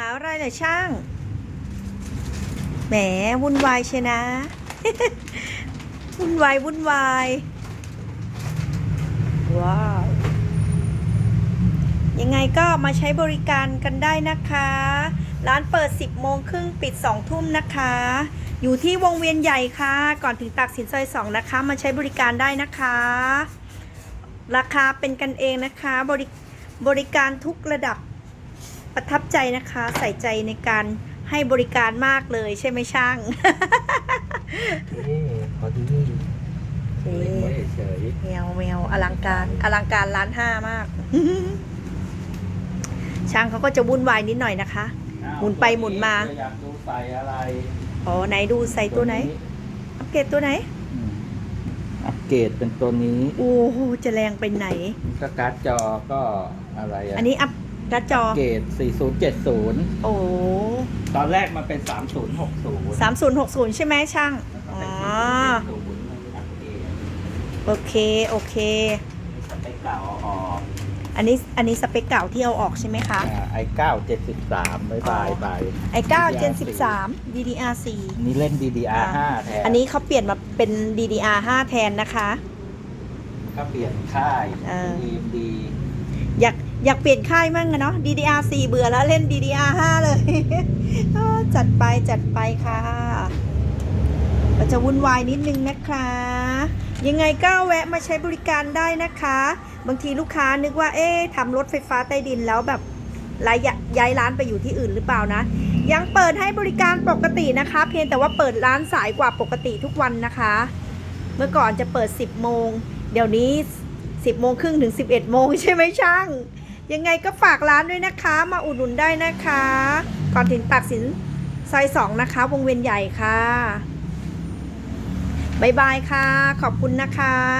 หาอะไรเหรอช่าง แหมวุ่นวายเชยวนะ วุ่นวายวุ่นวาย ว้าว ยังไงก็มาใช้บริการกันได้นะคะ ร้านเปิด 10 โมงครึ่งปิด 2 ทุ่มนะคะ อยู่ที่วงเวียนใหญ่ค่ะ ก่อนถึงตากสินซอย 2 นะคะ มาใช้บริการได้นะคะ ราคาเป็นกันเองนะคะ บริบริการทุกระดับ ประทับใจนะคะ ใส่ใจในการให้บริการมากเลยใช่ไหมช่าง นี่พอดีเล็งไว้เฉยแมวแมวอลังการอลังการล้านห้ามาก ช่างเขาก็จะวุ่นวายนิดหน่อยนะคะๆหมุนไปหมุนมา อยากดูใส่อะไรอ๋อไหนดูใส่ตัวไหน อัปเกรดตัวไหนอืมอัปเกรดเป็นตัวนี้ โอ้โหจะแรงไปไหน ก็การ์ดจอก็อะไรอะอันนี้อัป การ์ดจอ เกรด4070 โอ้ตอนแรกมันเป็น 3060 สามศูนย์หกศูนย์ใช่ไหมช่าง แล้วก็อ๋เป็นอ4070อัปเกรดโอเค โอเค สเปคเก่าเอาออกอันนี้ อันนี้สเปคเก่าที่เอาออกใช่ไหมคะ ไอ9 73บายบายไปไอ9 Gen 13 DDR นี่เล่น DDR 5แทน4อันนี้เขาเปลี่ยนมาเป็น DDR 5แทนนะคะ ก็เปลี่ยนค่าย เออ AMD อยาก อยากเปลี่ยนค่ายมั่งอะเนาะ DDR 4เบื่อแล้วเล่น DDR 5เลย จัดไปจัดไปค่ะก็จะวุ่นวายนิดนึงนะคะ ยังไงก็แวะมาใช้บริการได้นะคะ บางทีลูกค้านึกว่าเอ๊ะทำรถไฟฟ้าใต้ดินแล้วแบบย้ายย้ายร้านไปอยู่ที่อื่นหรือเปล่านะ ยังเปิดให้บริการปกตินะคะ เพียงแต่ว่าเปิดร้านสายกว่าปกติทุกวันนะคะ เมื่อก่อนจะเปิด 10โมง เดี๋ยวนี้ 10โมงครึ่งถึง 11โมงใช่ไหมช่าง ยังไงก็ฝากร้านด้วยนะคะ มาอุดหนุนได้นะคะ ก่อนถึงตากสินซอย2นะคะ วงเวียนใหญ่ค่ะบ๊ายบายค่ะ ขอบคุณนะคะ